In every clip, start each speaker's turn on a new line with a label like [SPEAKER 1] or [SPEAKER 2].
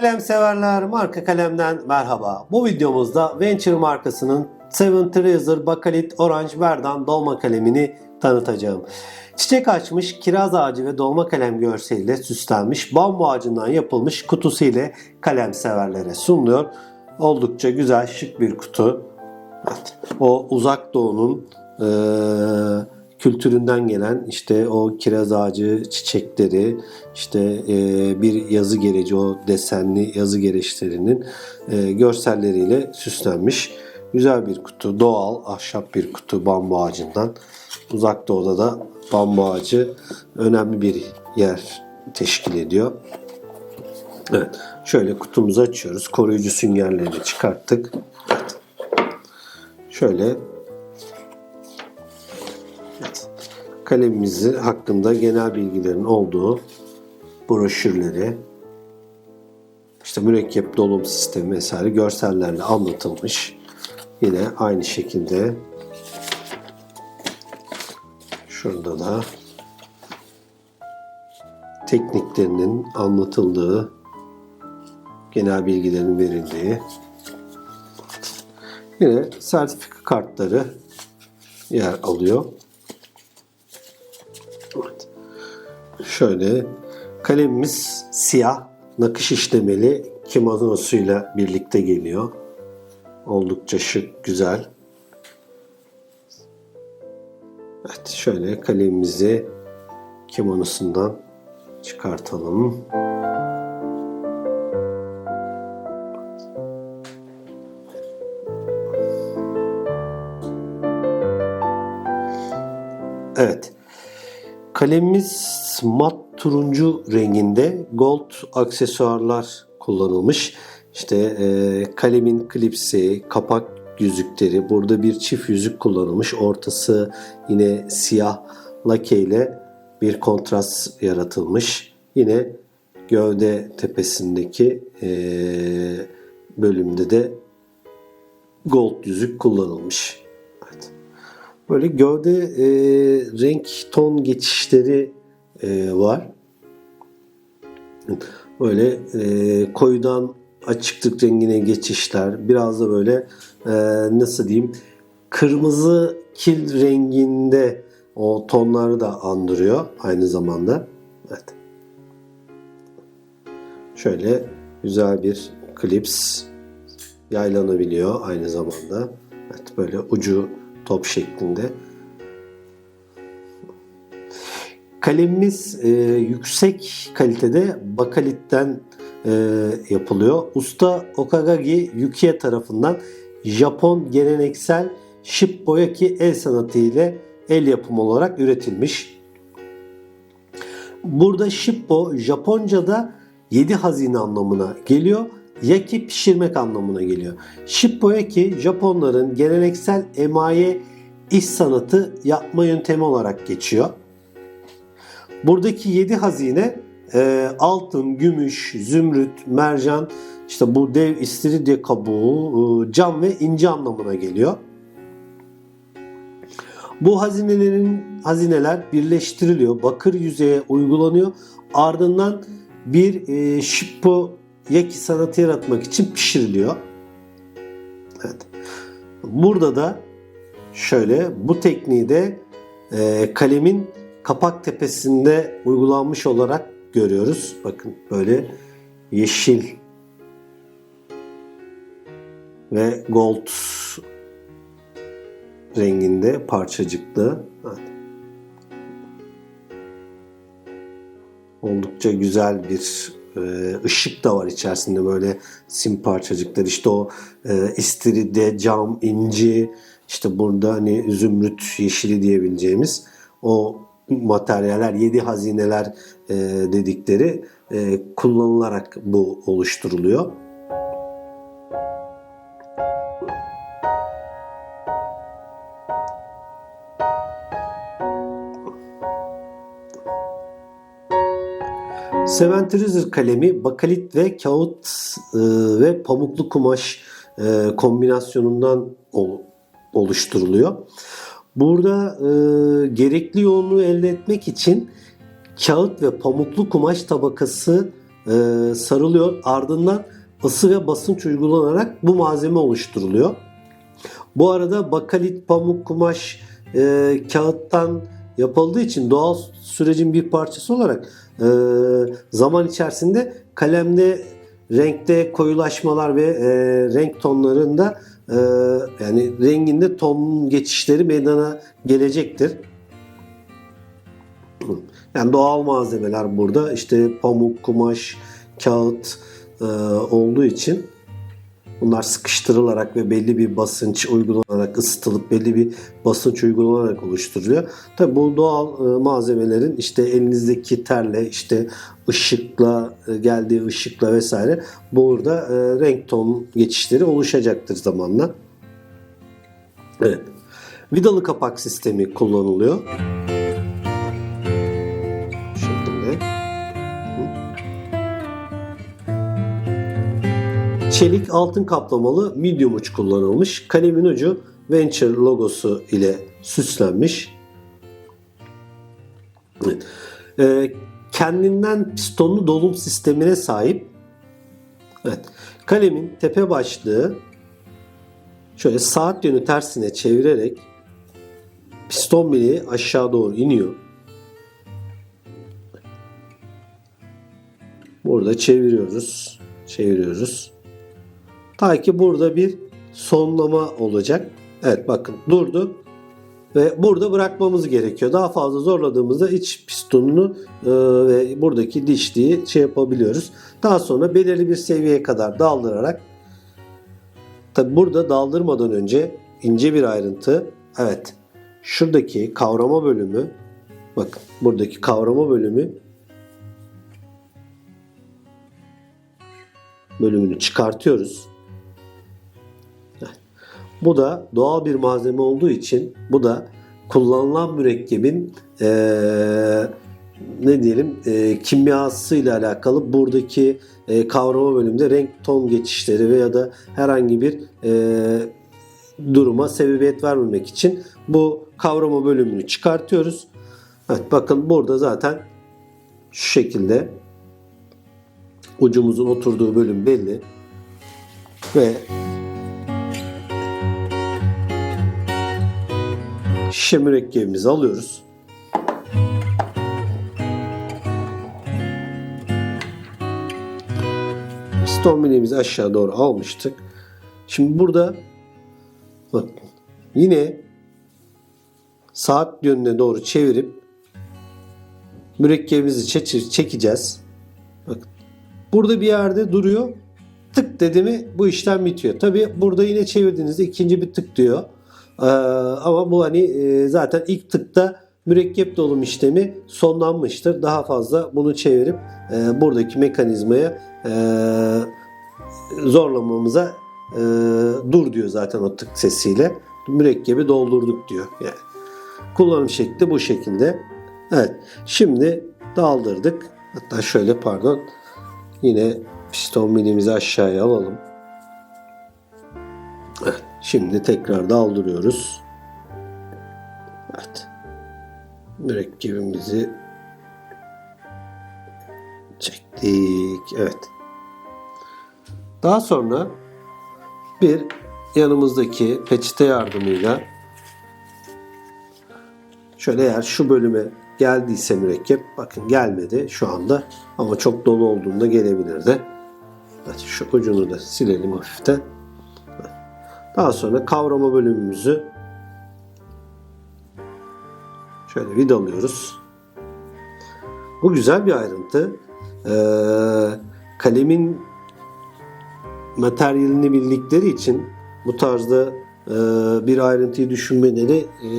[SPEAKER 1] Kalem severler marka kalemden merhaba. Bu videomuzda Venture markasının Seven Treasure Bakalit Orange Verdan dolma kalemini tanıtacağım. Çiçek açmış kiraz ağacı ve dolma kalem görseliyle süslenmiş bambu ağacından yapılmış kutusu ile kalem severlere sunuluyor. Oldukça güzel şık bir kutu. O uzak doğunun eee, kültüründen gelen işte o kiraz ağacı çiçekleri işte eee, bir yazı gereci o desenli yazı gereçlerinin eee, görselleriyle süslenmiş. Güzel bir kutu, doğal ahşap bir kutu bambu ağacından. Uzak doğuda da bambu ağacı önemli bir yer teşkil ediyor. Evet, şöyle kutumuzu açıyoruz. Koruyucu süngerlerini çıkarttık. Şöyle kalemimizi hakkında genel bilgilerin olduğu broşürleri işte mürekkep dolum sistemi vesaire görsellerle anlatılmış. Yine aynı şekilde şurada da tekniklerinin anlatıldığı genel bilgilerin verildiği Yine sertifika kartları yer alıyor. Şöyle kalemimiz siyah nakış işlemeli kimonosuyla birlikte geliyor. Oldukça şık, güzel. Evet, şöyle kalemimizi kimonosundan çıkartalım. Evet. Kalemimiz mat turuncu renginde gold aksesuarlar kullanılmış. İşte e, kalemin klipsi, kapak yüzükleri, burada bir çift yüzük kullanılmış. Ortası yine siyah lake ile bir kontrast yaratılmış. Yine gövde tepesindeki e, bölümde de gold yüzük kullanılmış. Evet. Böyle gövde e, renk ton geçişleri e, var. Böyle e, koyudan açıklık rengine geçişler. Biraz da böyle e, nasıl diyeyim kırmızı kil renginde o tonları da andırıyor aynı zamanda. Evet. Şöyle güzel bir klips yaylanabiliyor aynı zamanda. Evet böyle ucu top şeklinde. Kalemimiz e, yüksek kalitede bakalitten e, yapılıyor. Usta Okagagi Yukiya tarafından Japon geleneksel shipboyaki el sanatı ile el yapımı olarak üretilmiş. Burada shippo Japonca'da 7 hazine anlamına geliyor. Yaki pişirmek anlamına geliyor. Shippoyaki Japonların geleneksel emaye iş sanatı yapma yöntemi olarak geçiyor. Buradaki 7 hazine e, altın, gümüş, zümrüt, mercan, işte bu dev istiridye kabuğu, e, cam ve inci anlamına geliyor. Bu hazinelerin hazineler birleştiriliyor, bakır yüzeye uygulanıyor. Ardından bir e, shippo yaki sanatı yaratmak için pişiriliyor. Evet. Burada da şöyle bu tekniği de e, kalemin kapak tepesinde uygulanmış olarak görüyoruz. Bakın böyle yeşil ve gold renginde parçacıklı. Oldukça güzel bir e, ışık da var içerisinde böyle sim parçacıklar. İşte o e, istiridye, cam, inci, işte burada hani zümrüt yeşili diyebileceğimiz o materyaller, yedi hazineler e, dedikleri e, kullanılarak bu oluşturuluyor. Seven Treasure kalemi bakalit ve kağıt e, ve pamuklu kumaş e, kombinasyonundan ol- oluşturuluyor. Burada e, gerekli yoğunluğu elde etmek için kağıt ve pamuklu kumaş tabakası e, sarılıyor. Ardından ısı ve basınç uygulanarak bu malzeme oluşturuluyor. Bu arada bakalit, pamuk, kumaş, e, kağıttan yapıldığı için doğal sürecin bir parçası olarak e, zaman içerisinde kalemde renkte koyulaşmalar ve e, renk tonlarında e, yani renginde ton geçişleri meydana gelecektir. Yani doğal malzemeler burada işte pamuk, kumaş, kağıt e, olduğu için bunlar sıkıştırılarak ve belli bir basınç uygulanarak ısıtılıp belli bir basınç uygulanarak oluşturuluyor. Tabi bu doğal e, malzemelerin işte elinizdeki terle işte ışıkla e, geldiği ışıkla vesaire burada e, renk ton geçişleri oluşacaktır zamanla. Evet. Vidalı kapak sistemi kullanılıyor. Çelik altın kaplamalı medium uç kullanılmış. Kalemin ucu Venture logosu ile süslenmiş. Evet. Ee, kendinden pistonlu dolum sistemine sahip. Evet. Kalemin tepe başlığı şöyle saat yönü tersine çevirerek piston bileği aşağı doğru iniyor. Burada çeviriyoruz. Çeviriyoruz. Ta ki burada bir sonlama olacak. Evet bakın durdu. Ve burada bırakmamız gerekiyor. Daha fazla zorladığımızda iç pistonunu e, ve buradaki dişliği şey yapabiliyoruz. Daha sonra belirli bir seviyeye kadar daldırarak tabi burada daldırmadan önce ince bir ayrıntı. Evet şuradaki kavrama bölümü bakın buradaki kavrama bölümü bölümünü çıkartıyoruz. Bu da doğal bir malzeme olduğu için bu da kullanılan mürekkebin eee, ne diyelim eee kimyasıyla alakalı buradaki eee, kavrama bölümünde renk ton geçişleri veya da herhangi bir eee, duruma sebebiyet vermemek için bu kavrama bölümünü çıkartıyoruz. Evet bakın burada zaten şu şekilde ucumuzun oturduğu bölüm belli ve şişe mürekkebimizi alıyoruz. Piston bileğimizi aşağı doğru almıştık. Şimdi burada bak yine saat yönüne doğru çevirip mürekkebimizi çekeceğiz. Bak burada bir yerde duruyor. Tık dedi mi bu işlem bitiyor. Tabi burada yine çevirdiğinizde ikinci bir tık diyor. Ee, ama bu hani e, zaten ilk tıkta mürekkep dolum işlemi sonlanmıştır. Daha fazla bunu çevirip e, buradaki mekanizmaya e, zorlamamıza dur diyor zaten o tık sesiyle. Mürekkebi doldurduk diyor. Yani kullanım şekli bu şekilde. Evet. Şimdi daldırdık. Hatta şöyle pardon. Yine piston milimizi aşağıya alalım. Evet. Şimdi tekrar daldırıyoruz. Evet. Mürekkebimizi çektik. Evet. Daha sonra bir yanımızdaki peçete yardımıyla şöyle eğer şu bölüme geldiyse mürekkep bakın gelmedi şu anda ama çok dolu olduğunda gelebilirdi. Evet, şu ucunu da silelim hafiften. Daha sonra kavrama bölümümüzü şöyle vidalıyoruz. Bu güzel bir ayrıntı. Ee, kalemin materyalini bildikleri için bu tarzda e, bir ayrıntıyı düşünmeleri e,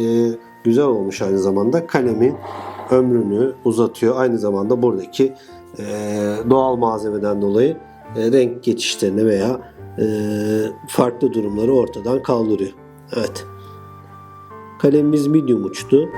[SPEAKER 1] güzel olmuş aynı zamanda. Kalemin ömrünü uzatıyor. Aynı zamanda buradaki e, doğal malzemeden dolayı e, renk geçişlerini veya e, farklı durumları ortadan kaldırıyor. Evet. Kalemimiz medium uçtu.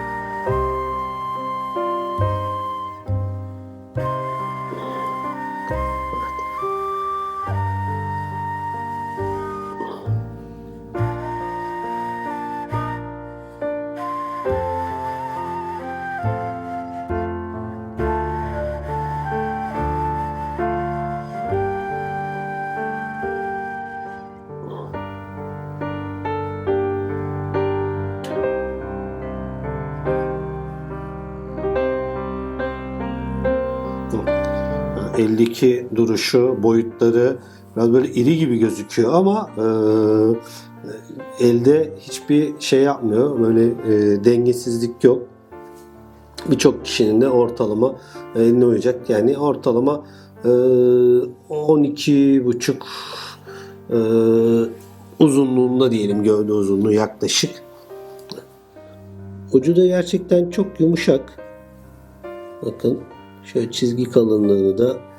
[SPEAKER 1] Eldeki duruşu, boyutları biraz böyle iri gibi gözüküyor ama e, elde hiçbir şey yapmıyor. Böyle e, dengesizlik yok. Birçok kişinin de ortalama eline uyacak. Yani ortalama e, 12 buçuk e, uzunluğunda diyelim gövde uzunluğu yaklaşık. Ucu da gerçekten çok yumuşak. Bakın şöyle çizgi kalınlığını da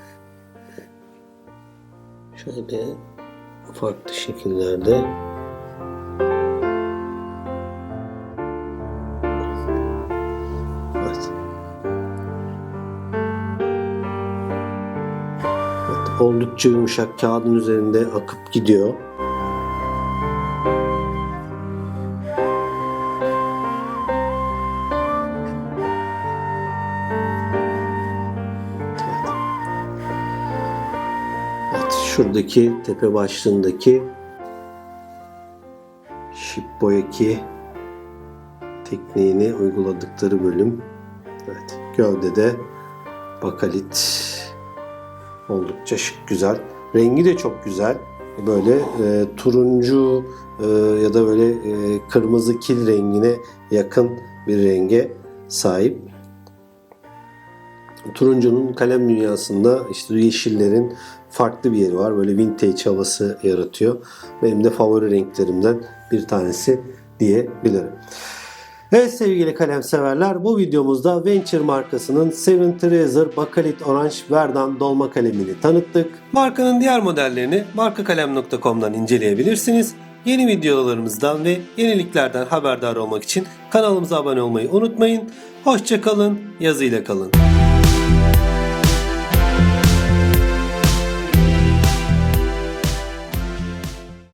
[SPEAKER 1] şöyle farklı şekillerde Evet. Evet, oldukça yumuşak kağıdın üzerinde akıp gidiyor. Şuradaki tepe başlığındaki Shipboyaki tekniğini uyguladıkları bölüm. Evet, gövdede bakalit oldukça şık güzel. Rengi de çok güzel. Böyle e, turuncu e, ya da böyle e, kırmızı kil rengine yakın bir renge sahip. Turuncunun kalem dünyasında işte yeşillerin farklı bir yeri var. Böyle vintage havası yaratıyor. Benim de favori renklerimden bir tanesi diyebilirim. Evet sevgili kalem severler bu videomuzda Venture markasının Seven Treasure Bakalit Orange Verdan dolma kalemini tanıttık. Markanın diğer modellerini markakalem.com'dan inceleyebilirsiniz. Yeni videolarımızdan ve yeniliklerden haberdar olmak için kanalımıza abone olmayı unutmayın. Hoşçakalın, yazıyla kalın.